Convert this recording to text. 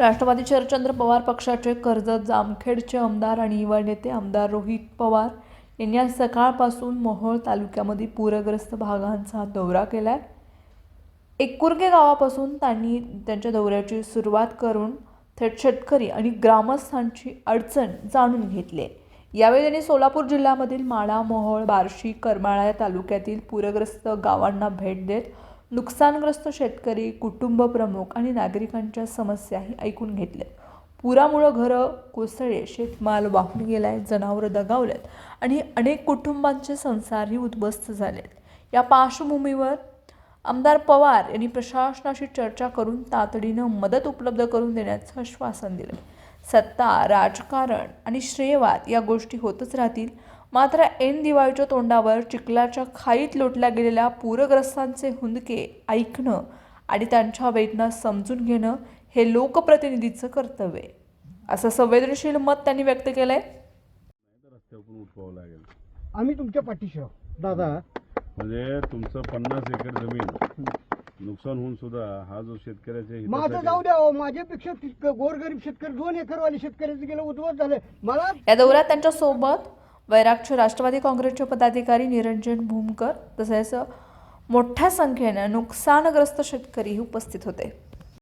राष्ट्रवादी शरदचंद्र पवार पक्षाचे कर्जत जामखेडचे आमदार आणि युवा नेते आमदार रोहित पवार यांनी आज सकाळपासून मोहोळ तालुक्यामध्ये पूरग्रस्त भागांचा दौरा केला आहे एकुर्गे गावापासून त्यांनी त्यांच्या दौऱ्याची सुरुवात करून थेट शेतकरी आणि ग्रामस्थांची अडचण जाणून घेतली. यावेळी त्यांनी सोलापूर जिल्ह्यामधील माळा मोहोळ बार्शी करमाळा या तालुक्यातील पूरग्रस्त गावांना भेट देत नुकसानग्रस्त शेतकरी कुटुंब प्रमुख आणि नागरिकांच्या समस्याही ऐकून घेतल्या पुरामुळं घरं कोसळले शेतमाल वाहून गेलाय जनावरं दगावलेत आणि अनेक कुटुंबांचे संसारही उद्ध्वस्त झालेत. या पार्श्वभूमीवर आमदार पवार यांनी प्रशासनाशी चर्चा करून तातडीनं मदत उपलब्ध करून देण्याचं आश्वासन दिलं सत्ता राजकारण आणि श्रेयवाद या गोष्टी होतच राहतील. मात्र ऐन दिवाळीच्या तोंडावर चिखलाच्या खाईत लोटल्या गेलेल्या पूरग्रस्तांचे हुंदके ऐकणं आणि त्यांच्या वेदना समजून घेणं हे लोकप्रतिनिधीचं कर्तव्य आहे. असं संवेदनशील मत त्यांनी व्यक्त उठवावं लागेल आम्ही तुमच्या पाठीशी आहोत. दादा. म्हणजे तुमचं पन्नास एकर जमीन. नुकसान होऊन सुद्धा हा जो शेतकऱ्याच्या माझं हितासाठी- जाऊ द्या माझ्यापेक्षा तितकं गोरगरीब शेतकरी दोन एकरवाले शेतकऱ्याचं गेलं उद्ध्वस्त झालं. मला या दौऱ्यात त्यांच्यासोबत वैरागचे राष्ट्रवादी काँग्रेसचे पदाधिकारी निरंजन भूमकर तसेच मोठ्या संख्येनं नुकसानग्रस्त शेतकरीही उपस्थित होते.